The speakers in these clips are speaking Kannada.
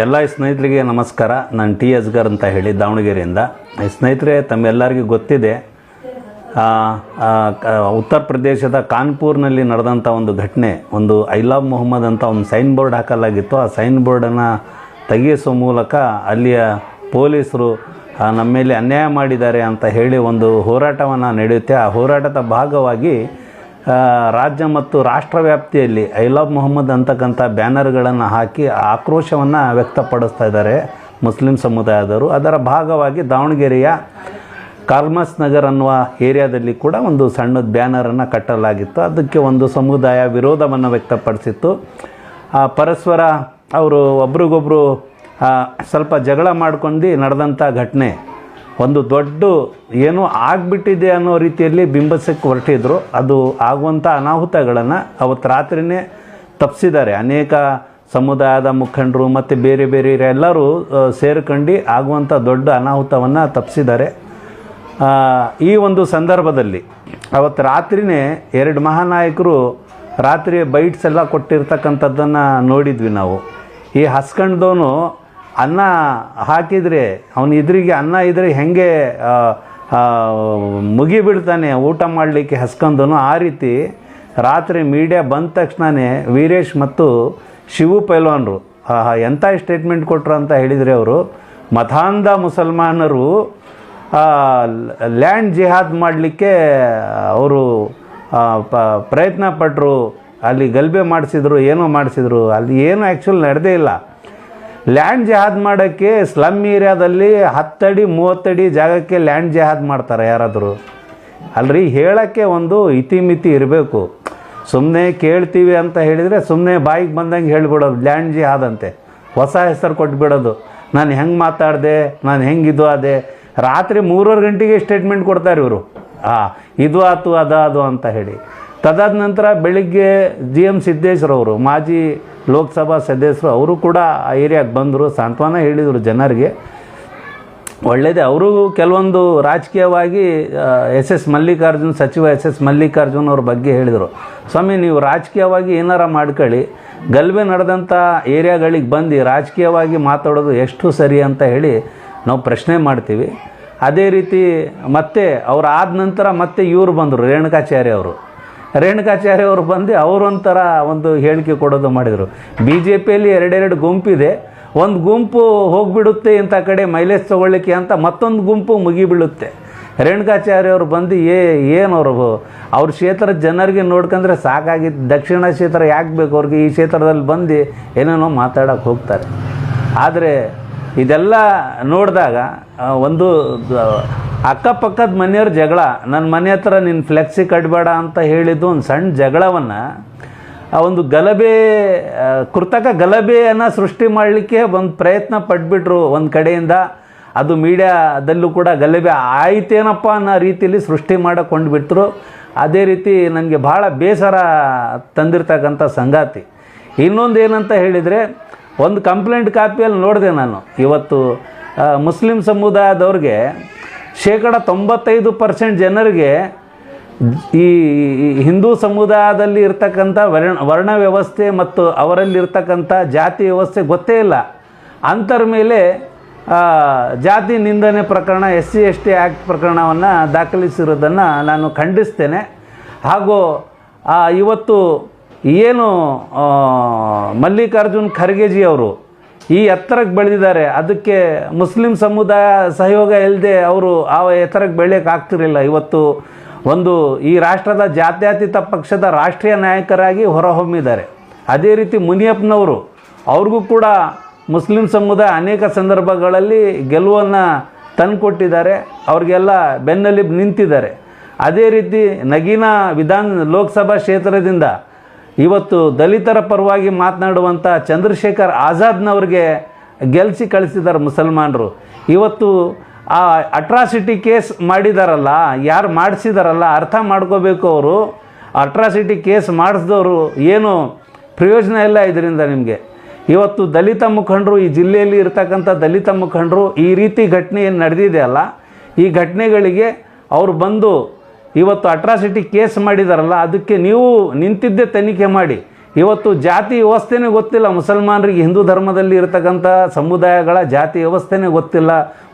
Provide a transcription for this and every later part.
ಎಲ್ಲ ಸ್ನೇಹಿತರಿಗೆ ನಮಸ್ಕಾರ. ನಾನು ಟಿ ಗಾರ್ ಅಂತ ಹೇಳಿ ದಾವಣಗೆರೆಯಿಂದ. ಸ್ನೇಹಿತರೆ, ತಮ್ಮೆಲ್ಲರಿಗೂ ಗೊತ್ತಿದೆ ಉತ್ತರ ಪ್ರದೇಶದ ಕಾನ್ಪುರ್ನಲ್ಲಿ ನಡೆದಂಥ ಒಂದು ಘಟನೆ, ಒಂದು ಐ ಲವ್ ಮೊಹಮ್ಮದ್ ಅಂತ ಒಂದು ಸೈನ್ ಬೋರ್ಡ್ ಹಾಕಲಾಗಿತ್ತು. ಆ ಸೈನ್ ಬೋರ್ಡನ್ನು ತೆಗೆಯಿಸುವ ಮೂಲಕ ಅಲ್ಲಿಯ ಪೊಲೀಸರು ನಮ್ಮ ಮೇಲೆ ಅನ್ಯಾಯ ಮಾಡಿದ್ದಾರೆ ಅಂತ ಹೇಳಿ ಒಂದು ಹೋರಾಟವನ್ನು ನಡೆಯುತ್ತೆ. ಆ ಹೋರಾಟದ ಭಾಗವಾಗಿ ರಾಜ್ಯ ಮತ್ತು ರಾಷ್ಟ್ರ ವ್ಯಾಪ್ತಿಯಲ್ಲಿ ಐ ಲವ್ ಮೊಹಮ್ಮದ್ ಅಂತಕ್ಕಂಥ ಬ್ಯಾನರ್ಗಳನ್ನು ಹಾಕಿ ಆಕ್ರೋಶವನ್ನು ವ್ಯಕ್ತಪಡಿಸ್ತಾ ಇದ್ದಾರೆ ಮುಸ್ಲಿಂ ಸಮುದಾಯದವರು. ಅದರ ಭಾಗವಾಗಿ ದಾವಣಗೆರೆಯ ಕಾರ್ಮಸ್ ನಗರ್ ಅನ್ನುವ ಏರಿಯಾದಲ್ಲಿ ಕೂಡ ಒಂದು ಸಣ್ಣದ ಬ್ಯಾನರನ್ನು ಕಟ್ಟಲಾಗಿತ್ತು. ಅದಕ್ಕೆ ಒಂದು ಸಮುದಾಯ ವಿರೋಧವನ್ನು ವ್ಯಕ್ತಪಡಿಸಿತ್ತು. ಆ, ಪರಸ್ಪರ ಅವರು ಒಬ್ರಿಗೊಬ್ಬರು ಸ್ವಲ್ಪ ಜಗಳ ಮಾಡ್ಕೊಂಡು ನಡೆದಂಥ ಘಟನೆ ಒಂದು ದೊಡ್ಡ ಏನು ಆಗಿಬಿಟ್ಟಿದೆ ಅನ್ನೋ ರೀತಿಯಲ್ಲಿ ಬಿಂಬಿಸಕ್ಕೆ ಹೊರಟಿದ್ರು. ಅದು ಆಗುವಂಥ ಅನಾಹುತಗಳನ್ನು ಅವತ್ತು ರಾತ್ರಿನೇ ತಪ್ಪಿಸಿದ್ದಾರೆ ಅನೇಕ ಸಮುದಾಯದ ಮುಖಂಡರು ಮತ್ತು ಬೇರೆ ಬೇರೆ ಎಲ್ಲರೂ ಸೇರ್ಕೊಂಡು ಆಗುವಂಥ ದೊಡ್ಡ ಅನಾಹುತವನ್ನು ತಪ್ಪಿಸಿದ್ದಾರೆ ಈ ಒಂದು ಸಂದರ್ಭದಲ್ಲಿ ಅವತ್ತು ರಾತ್ರಿನೇ ಎರಡು ಮಹಾನಾಯಕರು ರಾತ್ರಿ ಬೈಟ್ಸ್ ಎಲ್ಲ ಕೊಟ್ಟಿರ್ತಕ್ಕಂಥದ್ದನ್ನು ನೋಡಿದ್ವಿ ನಾವು. ಈ ಹಸ್ಕಂಡ್ದವನು ಅನ್ನ ಹಾಕಿದರೆ, ಅವನ ಇದ್ರಿಗೆ ಅನ್ನ ಇದ್ರೆ ಹೆಂಗೆ ಮುಗಿಬಿಡ್ತಾನೆ ಊಟ ಮಾಡಲಿಕ್ಕೆ ಹಸ್ಕೊಂಡು ಆ ರೀತಿ ರಾತ್ರಿ ಮೀಡಿಯಾ ಬಂದ ತಕ್ಷಣವೇ ವೀರೇಶ್ ಮತ್ತು ಶಿವು ಪೈಲ್ವಾನ್ರು ಎಂಥ ಸ್ಟೇಟ್ಮೆಂಟ್ ಕೊಟ್ಟರು ಅಂತ ಹೇಳಿದರೆ ಅವರು ಮತಾಂಧ ಮುಸಲ್ಮಾನರು ಲ್ಯಾಂಡ್ ಜಿಹಾದ್ ಮಾಡಲಿಕ್ಕೆ ಅವರು ಪ್ರಯತ್ನ ಪಟ್ಟರು ಅಲ್ಲಿ ಗಲ್ಬೆ ಮಾಡಿಸಿದ್ರು, ಏನೋ ಮಾಡಿಸಿದ್ರು. ಅಲ್ಲಿ ಏನು ಆ್ಯಕ್ಚುಲ್ ನಡೆದೇ ಇಲ್ಲ. ಲ್ಯಾಂಡ್ ಜಹಾದ್ ಮಾಡೋಕ್ಕೆ ಸ್ಲಮ್ ಏರಿಯಾದಲ್ಲಿ ಹತ್ತಡಿ, ಮೂವತ್ತಡಿ ಜಾಗಕ್ಕೆ ಲ್ಯಾಂಡ್ ಜಹಾದ್ ಮಾಡ್ತಾರೆ ಯಾರಾದರೂ. ಅಲ್ರಿ, ಹೇಳೋಕ್ಕೆ ಒಂದು ಇತಿಮಿತಿ ಇರಬೇಕು. ಸುಮ್ಮನೆ ಕೇಳ್ತೀವಿ ಅಂತ ಹೇಳಿದರೆ ಸುಮ್ಮನೆ ಬಾಯಿಗೆ ಬಂದಂಗೆ ಹೇಳ್ಬಿಡೋದು, ಲ್ಯಾಂಡ್ ಜಿಹಾದ್ ಅಂತೆ. ಹೊಸ ಹೆಸರು ಕೊಟ್ಬಿಡೋದು. ನಾನು ಹೆಂಗೆ ಮಾತಾಡಿದೆ, ನಾನು ಹೆಂಗೆ ಇದು ಅದೇ ರಾತ್ರಿ ಮೂರುವರೆ ಗಂಟೆಗೆ ಸ್ಟೇಟ್ಮೆಂಟ್ ಕೊಡ್ತಾರೆ ಇವರು. ಹಾಂ ಇದು ಆತು, ಅದು ಅದು ಅಂತ ಹೇಳಿ. ತದಾದ ನಂತರ ಬೆಳಿಗ್ಗೆ ಜಿ ಎಂ ಸಿದ್ದೇಶ್ವರವರು, ಮಾಜಿ ಲೋಕಸಭಾ ಸದಸ್ಯರು, ಅವರು ಕೂಡ ಆ ಏರಿಯಾಗೆ ಬಂದರು. ಸಾಂತ್ವನ ಹೇಳಿದರು ಜನರಿಗೆ. ಒಳ್ಳೆಯದೇ ಅವರು ಕೆಲವೊಂದು ರಾಜಕೀಯವಾಗಿ ಎಸ್ ಎಸ್ ಮಲ್ಲಿಕಾರ್ಜುನ್, ಸಚಿವ ಎಸ್ ಎಸ್ ಮಲ್ಲಿಕಾರ್ಜುನ್ ಅವ್ರ ಬಗ್ಗೆ ಹೇಳಿದರು. ಸ್ವಾಮಿ, ನೀವು ರಾಜಕೀಯವಾಗಿ ಏನಾರ ಮಾಡ್ಕೊಳ್ಳಿ. ಗಲ್ಬೆ ನಡೆದಂಥ ಏರಿಯಾಗಳಿಗೆ ಬಂದು ರಾಜಕೀಯವಾಗಿ ಮಾತಾಡೋದು ಎಷ್ಟು ಸರಿ ಅಂತ ಹೇಳಿ ನಾವು ಪ್ರಶ್ನೆ ಮಾಡ್ತೀವಿ. ಅದೇ ರೀತಿ ಮತ್ತೆ ಅವ್ರು ಆದ ನಂತರ ಮತ್ತೆ ಇವರು ಬಂದರು, ರೇಣುಕಾಚಾರ್ಯ ಅವರು. ರೇಣುಕಾಚಾರ್ಯ ಅವರು ಬಂದು ಅವರೊಂಥರ ಒಂದು ಹೇಳಿಕೆ ಕೊಡೋದು ಮಾಡಿದರು. ಬಿ ಜೆ ಪಿಯಲ್ಲಿ ಎರಡೆರಡು ಗುಂಪಿದೆ ಒಂದು ಗುಂಪು ಹೋಗಿಬಿಡುತ್ತೆ ಇಂಥ ಕಡೆ ಮೈಲೇಜ್ ತೊಗೊಳ್ಳಿಕ್ಕೆ ಅಂತ ಮತ್ತೊಂದು ಗುಂಪು ಮುಗಿಬೀಳುತ್ತೆ ರೇಣುಕಾಚಾರ್ಯ ಅವರು ಬಂದು ಏ, ಏನು ಅವರು? ಅವ್ರ ಕ್ಷೇತ್ರದ ಜನರಿಗೆ ನೋಡ್ಕೊಂಡ್ರೆ ಸಾಕಾಗಿತ್ತು ದಕ್ಷಿಣ ಕ್ಷೇತ್ರ ಯಾಕೆ ಬೇಕು ಅವ್ರಿಗೆ? ಈ ಕ್ಷೇತ್ರದಲ್ಲಿ ಬಂದು ಏನೇನೋ ಮಾತಾಡೋಕೆ ಹೋಗ್ತಾರೆ. ಆದರೆ ಇದೆಲ್ಲ ನೋಡಿದಾಗ ಒಂದು ಅಕ್ಕಪಕ್ಕದ ಮನೆಯವ್ರ ಜಗಳ ನನ್ನ ಮನೆ ಹತ್ರ ನಿನ್ನ ಫ್ಲೆಕ್ಸಿ ಕಟ್ಬೇಡ ಅಂತ ಹೇಳಿದ್ದು ಒಂದು ಸಣ್ಣ ಜಗಳವನ್ನು, ಆ, ಒಂದು ಗಲಭೆ ಕೃತಕ ಗಲಭೆಯನ್ನು ಸೃಷ್ಟಿ ಮಾಡಲಿಕ್ಕೆ ಒಂದು ಪ್ರಯತ್ನ ಪಟ್ಬಿಟ್ರು ಒಂದು ಕಡೆಯಿಂದ. ಅದು ಮೀಡಿಯಾದಲ್ಲೂ ಕೂಡ ಗಲಭೆ ಆಯ್ತೇನಪ್ಪ ಅನ್ನೋ ರೀತಿಯಲ್ಲಿ ಸೃಷ್ಟಿ ಮಾಡಿಕೊಂಡು ಬಿಟ್ಟರು ಅದೇ ರೀತಿ ನನಗೆ ಭಾಳ ಬೇಸರ ತಂದಿರ್ತಕ್ಕಂಥ ಸಂಗಾತಿ. ಇನ್ನೊಂದು ಏನಂತ ಹೇಳಿದರೆ ಒಂದು ಕಂಪ್ಲೇಂಟ್ ಕಾಪಿಯಲ್ಲಿ ನೋಡಿದೆ ನಾನು. ಇವತ್ತು ಮುಸ್ಲಿಂ ಸಮುದಾಯದವ್ರಿಗೆ ಶೇಕಡ ತೊಂಬತ್ತೈದು ಪರ್ಸೆಂಟ್ ಜನರಿಗೆ ಈ ಹಿಂದೂ ಸಮುದಾಯದಲ್ಲಿ ಇರ್ತಕ್ಕಂಥ ವರ್ಣ ವರ್ಣ ವ್ಯವಸ್ಥೆ ಮತ್ತು ಅವರಲ್ಲಿರ್ತಕ್ಕಂಥ ಜಾತಿ ವ್ಯವಸ್ಥೆ ಗೊತ್ತೇ ಇಲ್ಲ. ಅಂಥರ ಮೇಲೆ ಜಾತಿ ನಿಂದನೆ ಪ್ರಕರಣ S C S T act ಪ್ರಕರಣವನ್ನು ದಾಖಲಿಸಿರೋದನ್ನು ನಾನು ಖಂಡಿಸ್ತೇನೆ. ಹಾಗೂ ಇವತ್ತು ಏನು ಮಲ್ಲಿಕಾರ್ಜುನ್ ಖರ್ಗೆಜಿ ಅವರು ಈ ಎತ್ತರಕ್ಕೆ ಬೆಳೆದಿದ್ದಾರೆ. ಅದಕ್ಕೆ ಮುಸ್ಲಿಂ ಸಮುದಾಯ ಸಹಯೋಗ ಇಲ್ಲದೆ ಅವರು ಆ ಎತ್ತರಕ್ಕೆ ಬೆಳೆಯೋಕೆ ಆಗ್ತಿರಲಿಲ್ಲ. ಇವತ್ತು ಒಂದು ಈ ರಾಷ್ಟ್ರದ ಜಾತ್ಯತೀತ ಪಕ್ಷದ ರಾಷ್ಟ್ರೀಯ ನಾಯಕರಾಗಿ ಹೊರಹೊಮ್ಮಿದ್ದಾರೆ. ಅದೇ ರೀತಿ ಮುನಿಯಪ್ಪನವರು, ಅವ್ರಿಗೂ ಕೂಡ ಮುಸ್ಲಿಂ ಸಮುದಾಯ ಅನೇಕ ಸಂದರ್ಭಗಳಲ್ಲಿ ಗೆಲುವನ್ನು ತಂದುಕೊಟ್ಟಿದ್ದಾರೆ. ಅವ್ರಿಗೆಲ್ಲ ಬೆನ್ನಲ್ಲಿ ನಿಂತಿದ್ದಾರೆ. ಅದೇ ರೀತಿ ನಗೀನಾ ವಿಧಾನ ಲೋಕಸಭಾ ಕ್ಷೇತ್ರದಿಂದ ಇವತ್ತು ದಲಿತರ ಪರವಾಗಿ ಮಾತನಾಡುವಂಥ ಚಂದ್ರಶೇಖರ್ ಆಜಾದ್ನವ್ರಿಗೆ ಗೆಲ್ಲಿಸಿ ಕಳಿಸಿದ್ದಾರೆ ಮುಸಲ್ಮಾನರು. ಇವತ್ತು ಆ ಅಟ್ರಾಸಿಟಿ ಕೇಸ್ ಮಾಡಿದಾರಲ್ಲ, ಯಾರು ಮಾಡಿಸಿದಾರಲ್ಲ ಅರ್ಥ ಮಾಡ್ಕೋಬೇಕು ಅವರು. ಅಟ್ರಾಸಿಟಿ ಕೇಸ್ ಮಾಡಿಸಿದವರು ಏನು ಪ್ರಯೋಜನ ಇಲ್ಲ ಇದರಿಂದ ನಿಮಗೆ. ಇವತ್ತು ದಲಿತ ಮುಖಂಡರು, ಈ ಜಿಲ್ಲೆಯಲ್ಲಿ ಇರ್ತಕ್ಕಂಥ ದಲಿತ ಮುಖಂಡರು ಈ ರೀತಿ ಘಟನೆ ಏನು ನಡೆದಿದೆ ಅಲ್ಲ. ಈ ಘಟನೆಗಳಿಗೆ ಅವರು ಬಂದು ಇವತ್ತು ಅಟ್ರಾಸಿಟಿ ಕೇಸ್ ಮಾಡಿದಾರಲ್ಲ, ಅದಕ್ಕೆ ನೀವು ನಿಂತಿದ್ದೇ ತನಿಖೆ ಮಾಡಿ. ಇವತ್ತು ಜಾತಿ ವ್ಯವಸ್ಥೆನೇ ಗೊತ್ತಿಲ್ಲ, ಮುಸಲ್ಮಾನರಿಗೆ ಹಿಂದೂ ಧರ್ಮದಲ್ಲಿ ಇರತಕ್ಕಂಥ ಸಮುದಾಯಗಳ ಜಾತಿ ವ್ಯವಸ್ಥೆನೇ ಗೊತ್ತಿಲ್ಲ,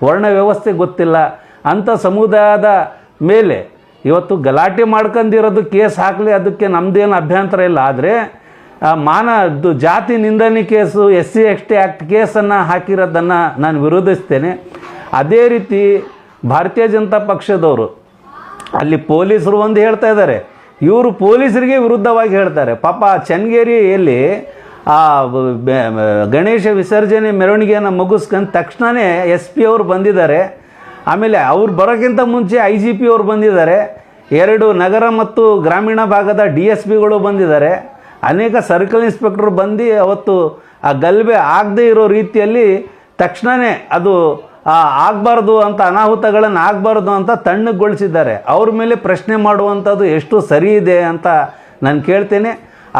ವರ್ಣ ವ್ಯವಸ್ಥೆ ಗೊತ್ತಿಲ್ಲ. ಅಂಥ ಸಮುದಾಯದ ಮೇಲೆ ಇವತ್ತು ಗಲಾಟೆ ಮಾಡ್ಕೊಂಡಿರೋದು ಕೇಸ್ ಹಾಕಲಿ, ಅದಕ್ಕೆ ನಮ್ಮದೇನು ಅಭ್ಯಂತರ ಇಲ್ಲ. ಆದರೆ ಮಾನದ್ದು ಜಾತಿ ನಿಂದನೆ case, S C, S T act ಕೇಸನ್ನು ಹಾಕಿರೋದನ್ನು ನಾನು ವಿರೋಧಿಸ್ತೇನೆ. ಅದೇ ರೀತಿ ಭಾರತೀಯ ಜನತಾ ಪಕ್ಷದವರು ಅಲ್ಲಿ ಪೊಲೀಸರು ಒಂದು ಹೇಳ್ತಾ ಇದ್ದಾರೆ. ಇವರು ಪೊಲೀಸರಿಗೆ ವಿರುದ್ಧವಾಗಿ ಹೇಳ್ತಾರೆ. ಪಾಪ ಚನ್ನಗೇರಿಯಲ್ಲಿ ಆ ಗಣೇಶ ವಿಸರ್ಜನೆ ಮೆರವಣಿಗೆಯನ್ನು ಮುಗಿಸ್ಕೊಂಡು ತಕ್ಷಣವೇ ಎಸ್ ಪಿ ಅವರು ಬಂದಿದ್ದಾರೆ. ಆಮೇಲೆ ಅವ್ರು ಬರೋಕ್ಕಿಂತ ಮುಂಚೆ ಐ ಜಿ ಪಿ ಅವರು ಬಂದಿದ್ದಾರೆ. ಎರಡು ನಗರ ಮತ್ತು ಗ್ರಾಮೀಣ ಭಾಗದ ಡಿ ಎಸ್ ಪಿಗಳು ಬಂದಿದ್ದಾರೆ. ಅನೇಕ ಸರ್ಕಲ್ ಇನ್ಸ್ಪೆಕ್ಟ್ರು ಬಂದು ಅವತ್ತು ಆ ಗಲ್ಬೆ ಆಗದೇ ಇರೋ ರೀತಿಯಲ್ಲಿ ತಕ್ಷಣವೇ ಅದು ಆಗಬಾರ್ದು ಅಂತ ಅನಾಹುತಗಳನ್ನು ಆಗಬಾರ್ದು ಅಂತ ತಣ್ಣಗೊಳಿಸಿದ್ದಾರೆ. ಅವ್ರ ಮೇಲೆ ಪ್ರಶ್ನೆ ಮಾಡುವಂಥದ್ದು ಎಷ್ಟು ಸರಿ ಇದೆ ಅಂತ ನಾನು ಕೇಳ್ತೇನೆ.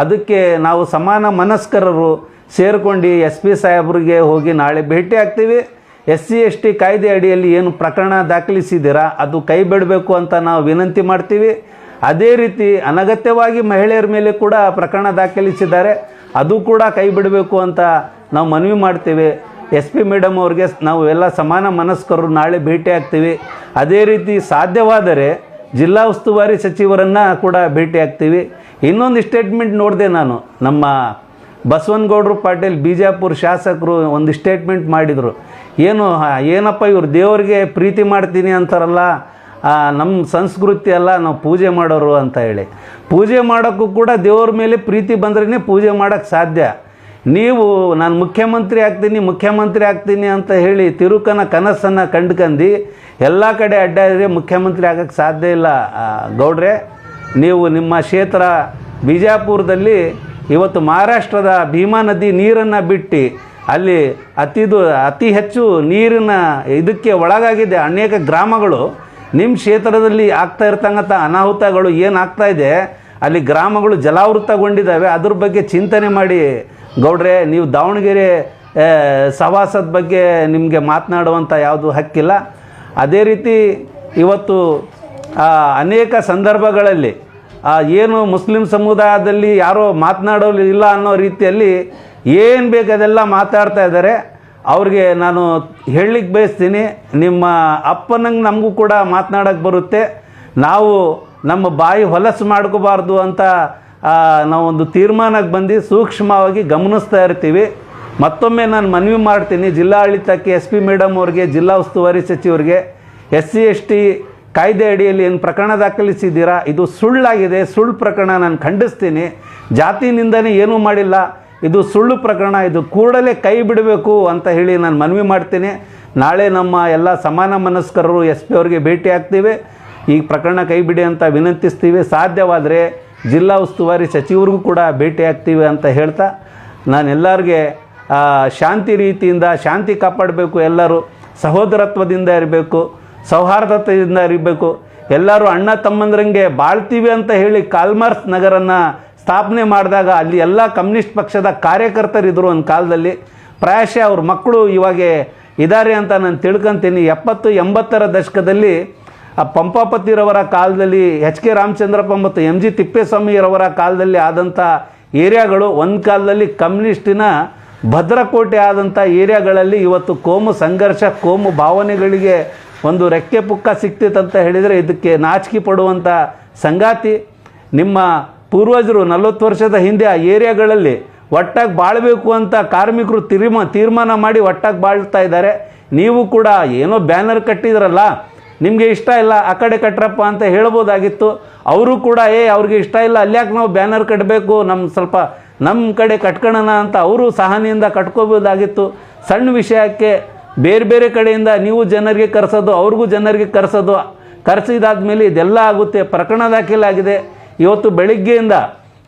ಅದಕ್ಕೆ ನಾವು ಸಮಾನ ಮನಸ್ಕರರು ಸೇರಿಕೊಂಡು ಎಸ್ ಪಿ ಸಾಹೇಬ್ರಿಗೆ ಹೋಗಿ ನಾಳೆ ಭೇಟಿ ಆಗ್ತೀವಿ. ಎಸ್ ಸಿ, ಎಸ್ ಟಿ ಕಾಯ್ದೆ ಅಡಿಯಲ್ಲಿ ಏನು ಪ್ರಕರಣ ದಾಖಲಿಸಿದ್ದೀರಾ, ಅದು ಕೈ ಬಿಡಬೇಕು ಅಂತ ನಾವು ವಿನಂತಿ ಮಾಡ್ತೀವಿ. ಅದೇ ರೀತಿ ಅನಗತ್ಯವಾಗಿ ಮಹಿಳೆಯರ ಮೇಲೆ ಕೂಡ ಪ್ರಕರಣ ದಾಖಲಿಸಿದ್ದಾರೆ. ಅದು ಕೂಡ ಕೈ ಬಿಡಬೇಕು ಅಂತ ನಾವು ಮನವಿ ಮಾಡ್ತೇವೆ. ಎಸ್ ಪಿ ಮೇಡಮ್ ಅವ್ರಿಗೆ ನಾವು ಎಲ್ಲ ಸಮಾನ ಮನಸ್ಕರು ನಾಳೆ ಭೇಟಿ ಆಗ್ತೀವಿ. ಅದೇ ರೀತಿ ಸಾಧ್ಯವಾದರೆ ಜಿಲ್ಲಾ ಉಸ್ತುವಾರಿ ಸಚಿವರನ್ನು ಕೂಡ ಭೇಟಿ ಆಗ್ತೀವಿ. ಇನ್ನೊಂದು ಸ್ಟೇಟ್ಮೆಂಟ್ ನೋಡಿದೆ ನಾನು. ನಮ್ಮ ಬಸವನಗೌಡರು ಪಾಟೀಲ್ ಬಿಜಾಪುರ ಶಾಸಕರು ಒಂದು ಸ್ಟೇಟ್ಮೆಂಟ್ ಮಾಡಿದರು. ಏನು ಏನಪ್ಪ ಇವರು ದೇವರಿಗೆ ಪ್ರೀತಿ ಮಾಡ್ತೀನಿ ಅಂತಾರಲ್ಲ ನಮ್ಮ ಸಂಸ್ಕೃತಿ ಅಲ್ಲ, ನಾವು ಪೂಜೆ ಮಾಡೋರು ಅಂತ ಹೇಳಿ. ಪೂಜೆ ಮಾಡೋಕ್ಕೂ ಕೂಡ ದೇವ್ರ ಮೇಲೆ ಪ್ರೀತಿ ಬಂದ್ರೇ ಪೂಜೆ ಮಾಡೋಕ್ಕೆ ಸಾಧ್ಯ. ನೀವು ನಾನು ಮುಖ್ಯಮಂತ್ರಿ ಆಗ್ತೀನಿ ಮುಖ್ಯಮಂತ್ರಿ ಆಗ್ತೀನಿ ಅಂತ ಹೇಳಿ ತಿರುಕನ ಕನಸನ್ನು ಕಂಡ್ಕಂಡು ಎಲ್ಲ ಕಡೆ ಅಡ್ಡಾಡಿದ್ರೆ ಮುಖ್ಯಮಂತ್ರಿ ಆಗೋಕ್ಕೆ ಸಾಧ್ಯ ಇಲ್ಲ. ಗೌಡ್ರೆ, ನೀವು ನಿಮ್ಮ ಕ್ಷೇತ್ರ ಬಿಜಾಪುರದಲ್ಲಿ ಇವತ್ತು ಮಹಾರಾಷ್ಟ್ರದ ಭೀಮಾ ನದಿ ನೀರನ್ನು ಬಿಟ್ಟು, ಅಲ್ಲಿ ಅತಿದು, ಅತಿ ಹೆಚ್ಚು ನೀರಿನ ಇದಕ್ಕೆ ಒಳಗಾಗಿದೆ ಅನೇಕ ಗ್ರಾಮಗಳು. ನಿಮ್ಮ ಕ್ಷೇತ್ರದಲ್ಲಿ ಆಗ್ತಾ ಇರ್ತಕ್ಕಂಥ ಅನಾಹುತಗಳು ಏನು ಇದೆ? ಅಲ್ಲಿ ಗ್ರಾಮಗಳು ಜಲಾವೃತಗೊಂಡಿದ್ದಾವೆ, ಅದ್ರ ಬಗ್ಗೆ ಚಿಂತನೆ ಮಾಡಿ. ಗೌಡ್ರೆ, ನೀವು ದಾವಣಗೆರೆ ಸವಾಸದ ಬಗ್ಗೆ ನಿಮಗೆ ಮಾತನಾಡುವಂಥ ಯಾವುದು ಹಕ್ಕಿಲ್ಲ. ಅದೇ ರೀತಿ ಇವತ್ತು ಅನೇಕ ಸಂದರ್ಭಗಳಲ್ಲಿ ಏನು ಮುಸ್ಲಿಂ ಸಮುದಾಯದಲ್ಲಿ ಯಾರೋ ಮಾತನಾಡೋಲಿಲ್ಲ ಇಲ್ಲ ಅನ್ನೋ ರೀತಿಯಲ್ಲಿ ಏನು ಬೇಕು ಅದೆಲ್ಲ ಮಾತಾಡ್ತಾ ಇದ್ದಾರೆ. ಅವ್ರಿಗೆ ನಾನು ಹೇಳಲಿಕ್ಕೆ ಬಯಸ್ತೀನಿ, ನಿಮ್ಮ ಅಪ್ಪನಂಗೆ ನಮಗೂ ಕೂಡ ಮಾತನಾಡೋಕ್ಕೆ ಬರುತ್ತೆ. ನಾವು ನಮ್ಮ ಬಾಯಿ ಹೊಲಸು ಮಾಡ್ಕೋಬಾರ್ದು ಅಂತ ನಾವೊಂದು ತೀರ್ಮಾನಕ್ಕೆ ಬಂದು ಸೂಕ್ಷ್ಮವಾಗಿ ಗಮನಿಸ್ತಾ ಇರ್ತೀವಿ. ಮತ್ತೊಮ್ಮೆ ನಾನು ಮನವಿ ಮಾಡ್ತೀನಿ, ಜಿಲ್ಲಾಡಳಿತಕ್ಕೆ ಎಸ್ ಪಿ ಮೇಡಮ್ ಅವ್ರಿಗೆ, ಜಿಲ್ಲಾ ಉಸ್ತುವಾರಿ ಸಚಿವರಿಗೆ, ಎಸ್ ಸಿ, ಎಸ್ ಟಿ ಕಾಯ್ದೆ ಅಡಿಯಲ್ಲಿ ಏನು ಪ್ರಕರಣ ದಾಖಲಿಸಿದ್ದೀರಾ? ಇದು ಸುಳ್ಳಾಗಿದೆ, ಸುಳ್ಳು ಪ್ರಕರಣ ನಾನು ಖಂಡಿಸ್ತೀನಿ. ಜಾತಿನಿಂದನೇ ಏನೂ ಮಾಡಿಲ್ಲ, ಇದು ಸುಳ್ಳು ಪ್ರಕರಣ, ಇದು ಕೂಡಲೇ ಕೈ ಬಿಡಬೇಕು ಅಂತ ಹೇಳಿ ನಾನು ಮನವಿ ಮಾಡ್ತೀನಿ. ನಾಳೆ ನಮ್ಮ ಎಲ್ಲ ಸಮಾನ ಮನಸ್ಕರರು ಎಸ್ ಪಿ ಅವ್ರಿಗೆ ಭೇಟಿ ಆಗ್ತೀವಿ. ಈ ಪ್ರಕರಣ ಕೈ ಬಿಡಿ ಅಂತ ವಿನಂತಿಸ್ತೀವಿ. ಸಾಧ್ಯವಾದರೆ ಜಿಲ್ಲಾ ಉಸ್ತುವಾರಿ ಸಚಿವರಿಗೂ ಕೂಡ ಭೇಟಿ ಆಗ್ತೀವಿ ಅಂತ ಹೇಳ್ತಾ ನಾನು ಎಲ್ಲರಿಗೆ ಶಾಂತಿ ರೀತಿಯಿಂದ ಶಾಂತಿ ಕಾಪಾಡಬೇಕು, ಎಲ್ಲರೂ ಸಹೋದರತ್ವದಿಂದ ಇರಬೇಕು, ಸೌಹಾರ್ದತೆಯಿಂದ ಇರಬೇಕು, ಎಲ್ಲರೂ ಅಣ್ಣ ತಮ್ಮಂದ್ರಂಗೆ ಬಾಳ್ತೀವಿ ಅಂತ ಹೇಳಿ ಕಾಲ್ಮಾರ್ಸ್ ನಗರನ್ನು ಸ್ಥಾಪನೆ ಮಾಡಿದಾಗ ಅಲ್ಲಿ ಎಲ್ಲ ಕಮ್ಯುನಿಸ್ಟ್ ಪಕ್ಷದ ಕಾರ್ಯಕರ್ತರಿದ್ದರು ಒಂದು ಕಾಲದಲ್ಲಿ. ಪ್ರಾಯಶಃ ಅವ್ರ ಮಕ್ಕಳು ಇವಾಗೆ ಇದ್ದಾರೆ ಅಂತ ನಾನು ತಿಳ್ಕೊಂತೀನಿ. ಎಪ್ಪತ್ತು ಎಂಬತ್ತರ ದಶಕದಲ್ಲಿ ಆ ಪಂಪಾಪತಿರವರ ಕಾಲದಲ್ಲಿ ಎಚ್ ಕೆ ರಾಮಚಂದ್ರಪ್ಪ ಮತ್ತು ಎಂ ಜಿ ತಿಪ್ಪೇಸ್ವಾಮಿರವರ ಕಾಲದಲ್ಲಿ ಆದಂಥ ಏರಿಯಾಗಳು ಒಂದು ಕಾಲದಲ್ಲಿ ಕಮ್ಯುನಿಸ್ಟಿನ ಭದ್ರಕೋಟೆ ಆದಂಥ ಏರಿಯಾಗಳಲ್ಲಿ ಇವತ್ತು ಕೋಮು ಸಂಘರ್ಷ, ಕೋಮು ಭಾವನೆಗಳಿಗೆ ಒಂದು ರೆಕ್ಕೆ ಪುಕ್ಕ ಸಿಕ್ತಿತ್ತಂತ ಹೇಳಿದರೆ ಇದಕ್ಕೆ ನಾಚಿಕೆ ಪಡುವಂಥ ಸಂಗಾತಿ. ನಿಮ್ಮ ಪೂರ್ವಜರು ನಲವತ್ತು ವರ್ಷದ ಹಿಂದೆ ಆ ಏರಿಯಾಗಳಲ್ಲಿ ಒಟ್ಟಾಗಿ ಬಾಳಬೇಕು ಅಂತ ಕಾರ್ಮಿಕರು ತೀರ್ಮ, ತೀರ್ಮಾನ ಮಾಡಿ ಒಟ್ಟಾಗಿ ಬಾಳ್ತಾ ಇದ್ದಾರೆ. ನೀವು ಕೂಡ ಏನೋ ಬ್ಯಾನರ್ ಕಟ್ಟಿದ್ರಲ್ಲ ನಿಮಗೆ ಇಷ್ಟ ಇಲ್ಲ, ಆ ಕಡೆ ಕಟ್ಟರಪ್ಪ ಅಂತ ಹೇಳ್ಬೋದಾಗಿತ್ತು. ಅವರು ಕೂಡ, ಏ, ಅವ್ರಿಗೆ ಇಷ್ಟ ಇಲ್ಲ, ಅಲ್ಯಾಕೆ ನಾವು ಬ್ಯಾನರ್ ಕಟ್ಟಬೇಕು ನಮ್ಮ ಸ್ವಲ್ಪ ನಮ್ಮ ಕಡೆ ಕಟ್ಕೊಳ್ಳೋಣ ಅಂತ ಅವರು ಸಹನೆಯಿಂದ ಕಟ್ಕೋಬೋದಾಗಿತ್ತು. ಸಣ್ಣ ವಿಷಯಕ್ಕೆ ಬೇರೆ ಬೇರೆ ಕಡೆಯಿಂದ ನೀವು ಜನರಿಗೆ ಕರೆಸೋದು, ಅವ್ರಿಗೂ ಜನರಿಗೆ ಕರೆಸೋದು, ಕರೆಸಿದಾದ್ಮೇಲೆ ಇದೆಲ್ಲ ಆಗುತ್ತೆ, ಪ್ರಕರಣ ದಾಖಲಾಗಿದೆ. ಇವತ್ತು ಬೆಳಿಗ್ಗೆಯಿಂದ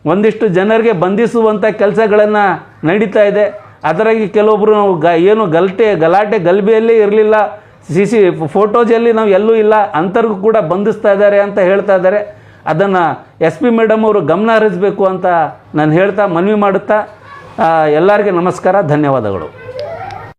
ಒಂದಿಷ್ಟು ಜನರಿಗೆ ಬಂಧಿಸುವಂಥ ಕೆಲಸಗಳನ್ನು ನಡೀತಾ ಇದೆ. ಅದರಾಗಿ ಕೆಲವೊಬ್ಬರು ಗ, ಏನು ಗಲಾಟೆ ಗಲಾಟೆ, ಗಲ್ಬೆಯಲ್ಲೇ ಇರಲಿಲ್ಲ. ಸಿ ಸಿ ಫೋಟೋಜಲ್ಲಿ ನಾವು ಎಲ್ಲೂ ಇಲ್ಲ ಅಂಥವ್ರಿಗೂ ಕೂಡ ಬಂಧಿಸ್ತಾ ಇದ್ದಾರೆ ಅಂತ ಹೇಳ್ತಾ ಇದ್ದಾರೆ. ಅದನ್ನು ಎಸ್ ಪಿ ಮೇಡಮ್ ಅವರು ಗಮನ ಹರಿಸಬೇಕು ಅಂತ ನಾನು ಹೇಳ್ತಾ ಮನವಿ ಮಾಡುತ್ತಾ ಎಲ್ಲರಿಗೆ ನಮಸ್ಕಾರ, ಧನ್ಯವಾದಗಳು.